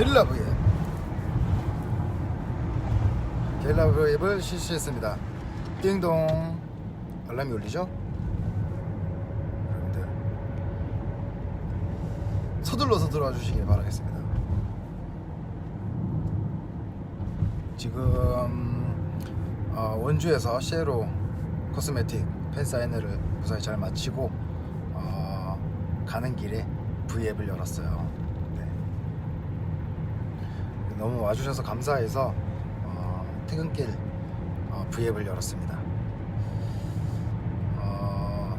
브이앱 게릴라 브이앱을 실시했습니다 띵동 알람이 울리죠? 여러분들 서둘러서 들어와 주시길 바라겠습니다 지금 어, 원주에서 셰로 코스메틱 팬 사인회를 무사히 잘 마치고 어, 가는 길에 V앱을 열었어요. 네. 너무 와주셔서 감사해서 어, 퇴근길 어, V앱을 열었습니다. 어,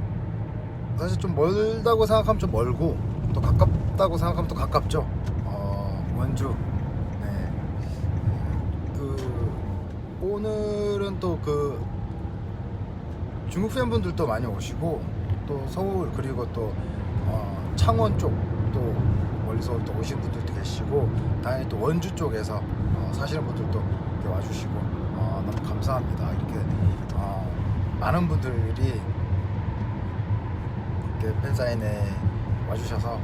사실 좀 멀다고 생각하면 좀 멀고 또 가깝다고 생각하면 또 가깝죠. 어, 원주. 네. 그 오늘은 또 그 중국 팬분들도 많이 오시고 또 서울 그리고 또 어, 창원 쪽또 멀리서 또 오신 분들도 계시고 당연히 또 원주 쪽에서 어, 사시는 분들도 와주시고 어, 너무 감사합니다. 이렇게 어, 많은 분들이 이렇게 팬사인회 와주셔서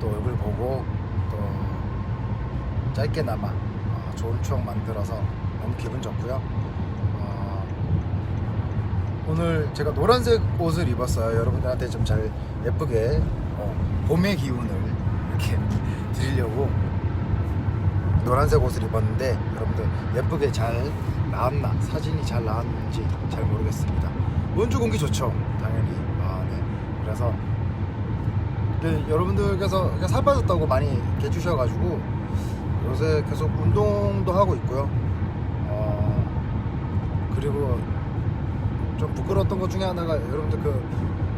또 얼굴 보고 또 짧게나마 어, 좋은 추억 만들어서 너무 기분 좋고요. 어, 오늘 제가 노란색 옷을 입었어요. 여러분들한테 좀 잘 예쁘게 어, 봄의 기운을 이렇게 드리려고 노란색 옷을 입었는데 여러분들 예쁘게 잘 나왔나 사진이 잘 나왔는지 잘 모르겠습니다. 원주 공기 좋죠, 당연히. 아, 네. 그래서 네, 여러분들께서 살 빠졌다고 많이 해주셔가지고 요새 계속 운동도 하고 있고요. 어, 그리고 좀 부끄러웠던 것 중에 하나가 여러분들 그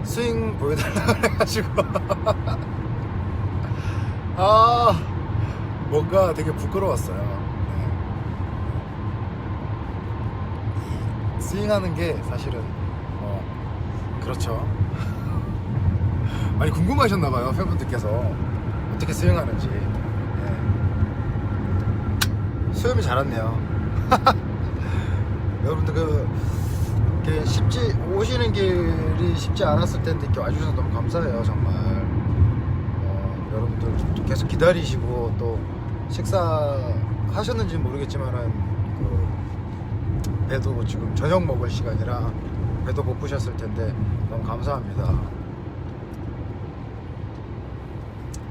스윙 보여달라고 해가지고 아 뭔가 되게 부끄러웠어요. 네. 이 스윙하는 게 사실은 어, 그렇죠. 많이 궁금하셨나봐요 팬분들께서 어떻게 스윙하는지 네. 수염이 자랐네요 여러분들 그 쉽지 오시는 길이 쉽지 않았을 텐데 이렇게 와주셔서 너무 감사해요 정말 어, 여러분들 계속 기다리시고 또 식사 하셨는지 모르겠지만은 그 배도 지금 저녁 먹을 시간이라 배도 고프셨을 텐데 너무 감사합니다.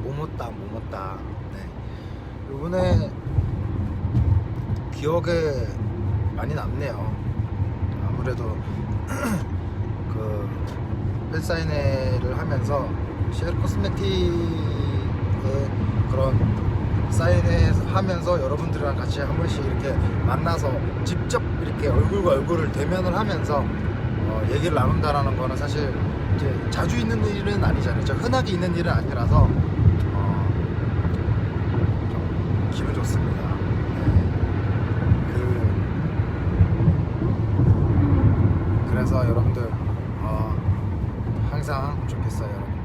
모모따 모모따 네. 이번에 기억에 많이 남네요 아무래도 그 팬사인회를 하면서 셰르 코스메틱의 그런 사인회 하면서 여러분들이랑 같이 한 번씩 이렇게 만나서 직접 이렇게 얼굴과 얼굴을 대면을 하면서 어, 얘기를 나눈다라는 거는 사실 이제 자주 있는 일은 아니잖아요. 저 흔하게 있는 일은 아니라서 어, 좀 기분 좋습니다. 네. 그 그래서 여러분들 어, 항상 좋겠어요, 여러분들.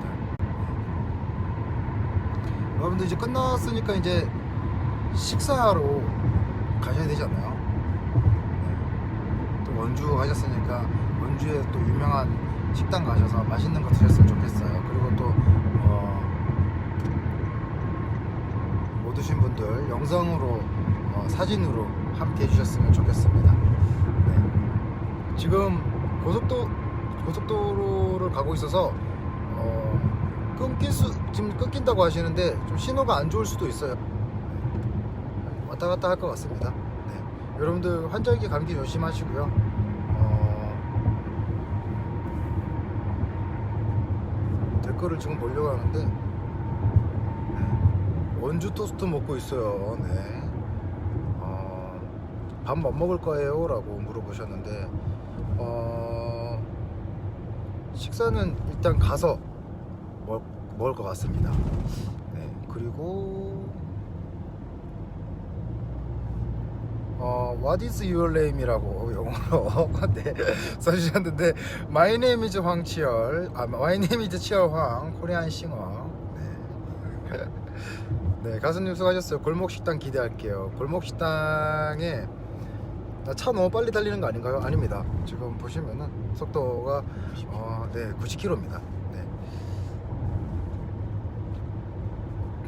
여러분들 이제 끝났으니까 이제 식사하러 가셔야 되잖아요. 네. 또 원주 가셨으니까 원주에 또 유명한 식당 가셔서 맛있는 거 드셨으면 좋겠어요. 그리고 또 어, 못 오신 분들 영상으로 어, 사진으로 함께 해주셨으면 좋겠습니다. 네. 지금 고속도 고속도로를 가고 있어서 어, 끊길 수 지금 끊긴다고 하시는데 좀 신호가 안 좋을 수도 있어요. 네. 왔다 갔다 할 것 같습니다. 네. 여러분들 환절기 감기 조심하시고요. 어, 댓글을 지금 보려고 하는데 네. 원주 토스트 먹고 있어요. 네. 어, 밥뭐 먹을 거예요? 라고 물어보셨는데 어, 식사는 일단 가서 먹, 먹을 것 같습니다. 네, 그리고 어, What is your name이라고 영어로 네, 써주셨는데 My name is 황치열 아, My name is 치열황 코리안 싱어 네. 네 가수님 수고하셨어요 골목식당 기대할게요 골목식당에 나차 너무 빨리 달리는 거 아닌가요? 아닙니다. 지금 보시면은 속도가 어, 네 90km입니다. 네.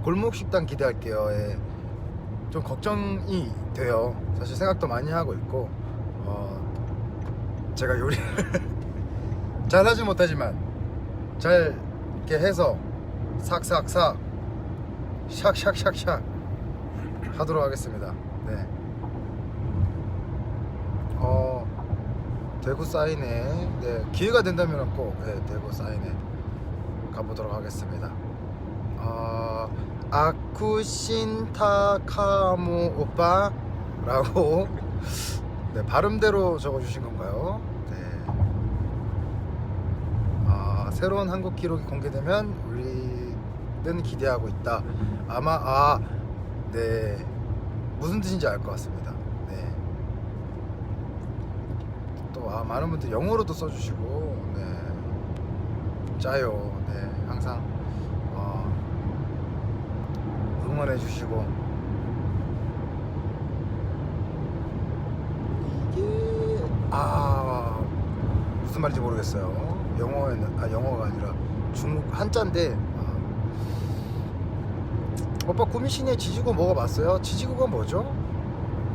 골목 식당 기대할게요. 예. 좀 걱정이 돼요. 사실 생각도 많이 하고 있고 어, 제가 요리를 잘하지 못하지만 잘 이렇게 해서 삭삭삭 샥샥샥샥 하도록 하겠습니다. 네. 어 대구 사인회 네 기회가 된다면 꼭 네, 대구 사인회 가보도록 하겠습니다. 어, 아쿠신타카무 오빠라고 네, 발음대로 적어주신 건가요? 네. 아, 새로운 한국 기록이 공개되면 우리는 기대하고 있다. 아마 아, 네 무슨 뜻인지 알 것 같습니다. 네. 또 아, 많은 분들 영어로도 써주시고 네. 짜요. 네, 항상 어, 응원해 주시고 이게 아 무슨 말인지 모르겠어요. 영어에는 아 영어가 아니라 중국 한자인데 아, 오빠 구미시내 지지고 먹어봤어요? 지지고가 뭐죠?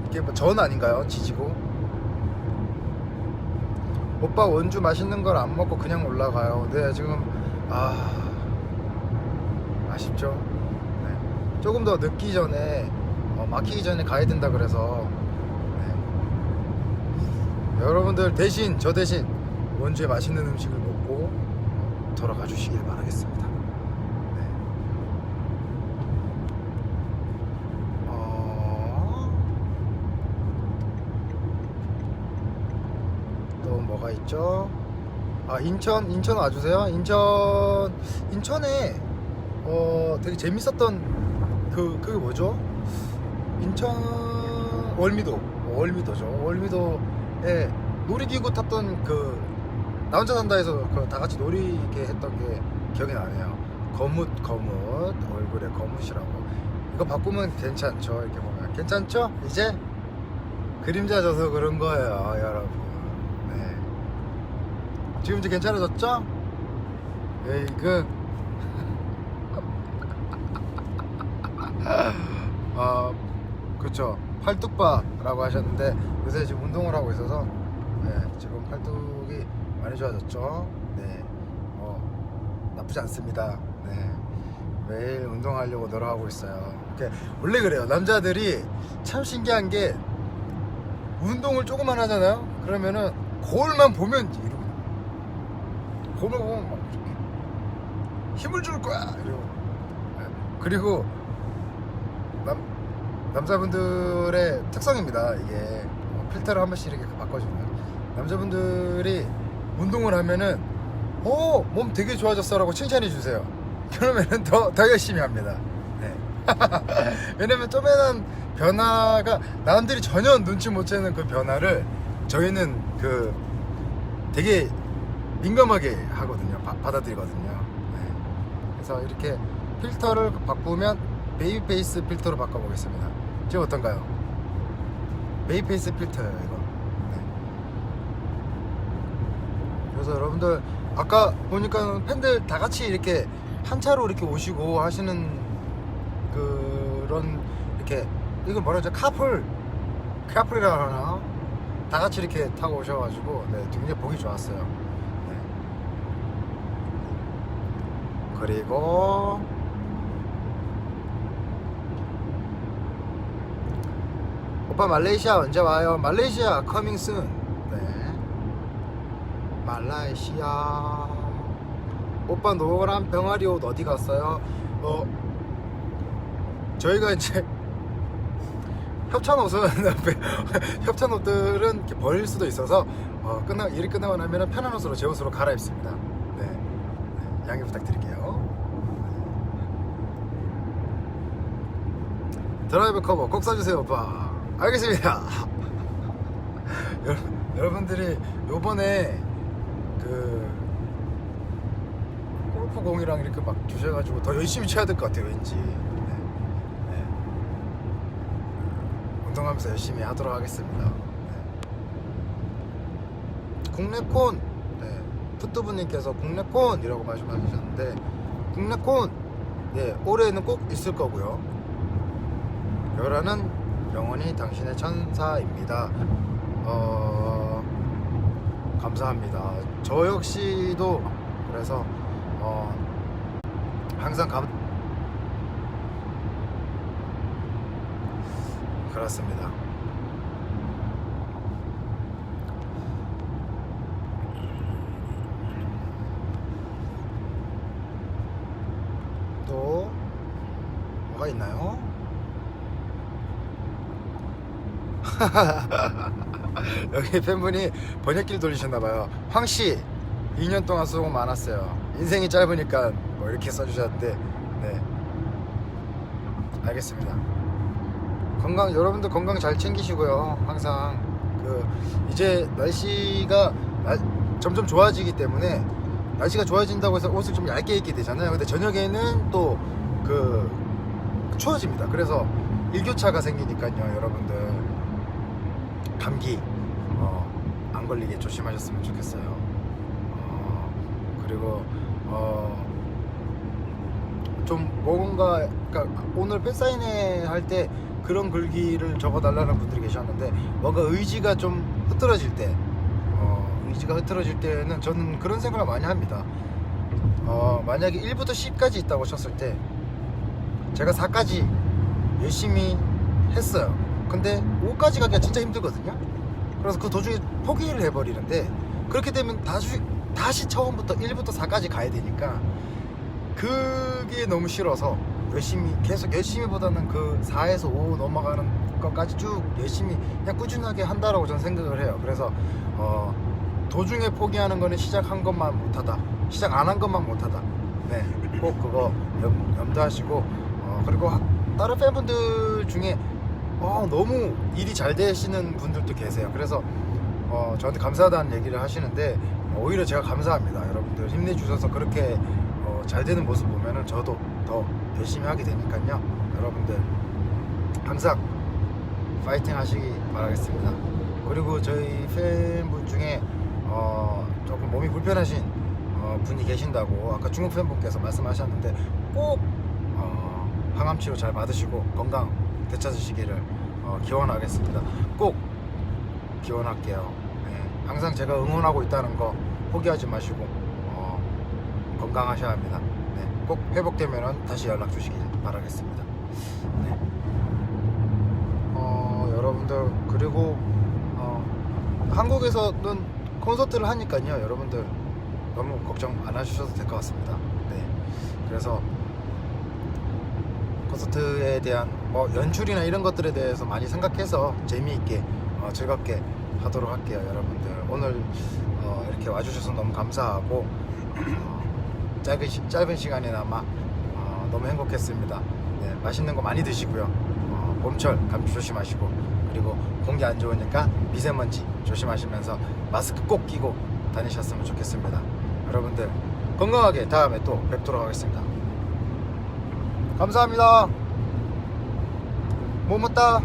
이게 뭐 전 아닌가요? 지지고? 오빠 원주 맛있는 걸 안 먹고 그냥 올라가요. 네 지금 아 아쉽죠. 네. 조금 더 늦기 전에 어, 막히기 전에 가야 된다 그래서 네. 여러분들 대신 저 대신 원주에 맛있는 음식을 먹고 어, 돌아가 주시길 바라겠습니다. 네. 어... 또 뭐가 있죠? 아 인천 인천 와주세요. 인천 인천에 어 되게 재밌었던 그 그게 뭐죠? 인천 월미도 월미도죠. 월미도에 놀이기구 탔던 그 나 혼자 산다에서 그 다 같이 놀이게 했던 게 기억이 나네요. 거뭇 거뭇 얼굴에 거뭇이라고 이거 바꾸면 괜찮죠? 이렇게 보면 괜찮죠? 이제 그림자 져서 그런 거예요, 여러분. 네. 지금 이제 괜찮아졌죠? 에이 그. 아, 그렇죠. 팔뚝바라고 하셨는데 요새 지금 운동을 하고 있어서 네, 지금 팔뚝이 많이 좋아졌죠. 네, 뭐 나쁘지 않습니다. 네, 매일 운동하려고 노력하고 있어요. 원래 그래요. 남자들이 참 신기한 게 운동을 조금만 하잖아요. 그러면은 거울만 보면 이러고 거울 보면 막 이렇게 힘을 줄 거야 이러고 네. 그리고 남 남자분들의 특성입니다. 이게 어, 필터를 한 번씩 이렇게 바꿔주면 남자분들이 운동을 하면은 어, 몸 되게 좋아졌어라고 칭찬해 주세요. 그러면은 더, 더 열심히 합니다. 네. 왜냐면 쪼매난 변화가 남들이 전혀 눈치 못 채는 그 변화를 저희는 그 되게 민감하게 하거든요. 바- 받아들이거든요. 네. 그래서 이렇게 필터를 바꾸면 베이비 페이스 필터로 바꿔보겠습니다. 지금 어떤가요? 베이비 페이스 필터예요, 이거. 네. 그래서 여러분들 아까 보니까 팬들 다 같이 이렇게 한 차로 이렇게 오시고 하시는 그런 이렇게 이걸 뭐라 하죠? 카풀 카풀이라 하나? 다 같이 이렇게 타고 오셔가지고 네, 굉장히 보기 좋았어요. 네. 그리고 오빠 말레이시아 언제 와요? 말레이시아 커밍 순. 네. 말라이시아. 오빠 노란 병아리 옷 어디 갔어요? 어 저희가 이제 협찬 옷은 협찬 옷들은 이렇게 버릴 수도 있어서 어, 끝나 일이 끝나고 나면 편한 옷으로 제 옷으로 갈아입습니다. 네, 네, 양해 부탁드릴게요. 드라이브 커버 꼭 써주세요, 오빠. 알겠습니다. 여러분- 여러분들이 요번에 그 골프 공이랑 이렇게 막 주셔가지고 더 열심히 쳐야 될 것 같아요, 왠지. 네. 네. 운동하면서 열심히 하도록 하겠습니다. 네. 국내콘, 네. 푸뚜브님께서 국내콘이라고 말씀하셨는데 국내콘, 네 올해는 꼭 있을 거고요. 열화는 영원히 당신의 천사입니다. 어, 감사합니다. 저 역시도 그래서 어, 항상 감 그렇습니다. 또 뭐가 있나요? 여기 팬분이 번역기를 돌리셨나봐요. 황씨 2년 동안 수고 많았어요. 인생이 짧으니까 뭐 이렇게 써주셨는데 네 알겠습니다. 건강 여러분들 건강 잘 챙기시고요. 항상 그 이제 날씨가 날- 점점 좋아지기 때문에 날씨가 좋아진다고 해서 옷을 좀 얇게 입게 되잖아요. 근데 저녁에는 또 그 추워집니다. 그래서 일교차가 생기니까요, 여러분들 감기 어, 안 걸리게 조심하셨으면 좋겠어요. 어, 그리고 어, 좀 뭔가 그러니까 오늘 팬사인회 할 때 그런 글귀를 적어달라는 분들이 계셨는데 뭔가 의지가 좀 흐트러질 때 어, 의지가 흐트러질 때는 저는 그런 생각을 많이 합니다. 어, 만약에 1부터 10까지 있다고 쳤을 때 제가 4까지 열심히 했어요. 근데 5까지 가기가 진짜 힘들거든요. 그래서 그 도중에 포기를 해버리는데 그렇게 되면 다시, 다시 처음부터 1부터 4까지 가야 되니까 그게 너무 싫어서 열심히 계속 열심히 보다는 그 4에서 5 넘어가는 것까지 쭉 열심히 그냥 꾸준하게 한다라고 저는 생각을 해요. 그래서 어, 도중에 포기하는 거는 시작한 것만 못하다. 시작 안 한 것만 못하다. 네, 꼭 그거 염, 염두하시고 어, 그리고 하- 다른 팬분들 중에 어, 너무 일이 잘 되시는 분들도 계세요. 그래서 어, 저한테 감사하다는 얘기를 하시는데 어, 오히려 제가 감사합니다. 여러분들 힘내주셔서 그렇게 어, 잘 되는 모습 보면은 저도 더 열심히 하게 되니까요. 여러분들 항상 파이팅 하시기 바라겠습니다. 그리고 저희 팬분 중에 어, 조금 몸이 불편하신 어, 분이 계신다고 아까 중국 팬분께서 말씀하셨는데 꼭 어, 항암 치료 잘 받으시고 건강 되찾으시기를 어, 기원하겠습니다. 꼭 기원할게요. 네, 항상 제가 응원하고 있다는 거 포기하지 마시고 어, 건강하셔야 합니다. 네, 꼭 회복되면 다시 연락 주시길 바라겠습니다. 네. 어, 여러분들 그리고 어, 한국에서는 콘서트를 하니까요. 여러분들 너무 걱정 안 하셔도 될 것 같습니다. 네. 그래서 콘서트에 대한 뭐 연출이나 이런 것들에 대해서 많이 생각해서 재미있게 어, 즐겁게 하도록 할게요, 여러분들. 오늘 어, 이렇게 와주셔서 너무 감사하고 어, 짧은 시, 짧은 시간이나마 어, 너무 행복했습니다. 네, 맛있는 거 많이 드시고요. 어, 봄철 감기 조심하시고 그리고 공기 안 좋으니까 미세먼지 조심하시면서 마스크 꼭 끼고 다니셨으면 좋겠습니다. 여러분들 건강하게 다음에 또 뵙도록 하겠습니다. 감사합니다. 뭐 먹다.